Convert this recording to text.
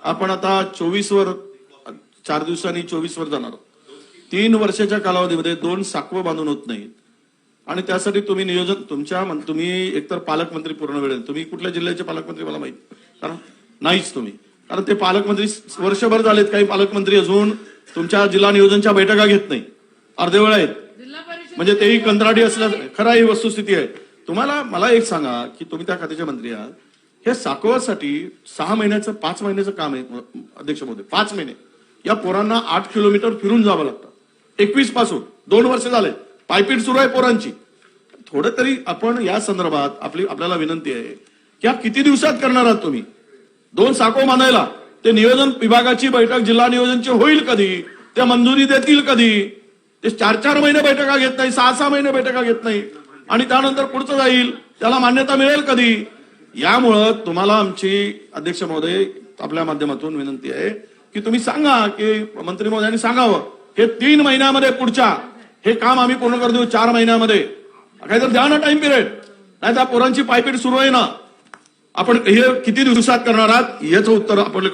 आपण आता चोवीस वर चार दिवसांनी चोवीस वर जाणार. तीन वर्षाच्या कालावधीमध्ये दोन साकवं बांधून होत नाहीत. आणि त्यासाठी तुम्ही नियोजन तुमच्या तुम्ही एकतर पालकमंत्री पूर्ण वेळ तुम्ही कुठल्या जिल्ह्याचे पालकमंत्री मला माहीत कारण नाहीच तुम्ही. कारण ते पालकमंत्री वर्षभर झालेत काही पालकमंत्री अजून तुमच्या जिल्हा नियोजनच्या बैठका घेत नाही अर्धेवेळ आहेत. म्हणजे तेही कंत्राटी असल्या खरा ही वस्तुस्थिती आहे. तुम्हाला मला एक सांगा की तुम्ही त्या खात्याचे मंत्री आहात. हे साकवासाठी सहा महिन्याचं पाच महिन्याचं काम आहे अध्यक्ष महोदय. पाच महिने. या पोरांना आठ किलोमीटर फिरून जावं लागतं. एकवीसपासून. दोन वर्ष झाले. पायपीट सुरू आहे पोरांची. थोडं तरी आपण या संदर्भात आपली आपल्याला विनंती आहे. की हा किती दिवसात करणार आहात तुम्ही? दोन साको मानायला. ते नियोजन विभागाची बैठक जिल्हा नियोजनची होईल कधी? त्या मंजुरी देतील कधी? ते चार चार महिने बैठका घेत नाही सहा सहा महिने बैठका घेत नाही. आणि त्यानंतर पुढचं जाईल. त्याला मान्यता मिळेल कधी? यामुळं तुम्हाला आमची अध्यक्ष महोदय आपल्या माध्यमातून विनंती आहे की तुम्ही सांगा की मंत्री महोदयांनी सांगावं. हे तीन महिन्यामध्ये पुढच्या हे काम आम्ही पूर्ण कर देऊ चार महिन्यामध्ये. काहीतरी द्या ना टाइम पिरियड नाही तर पोरांची पायपीट सुरू आहे ना. आपण हे किती दिवसात करणार आहात याचं उत्तर आपण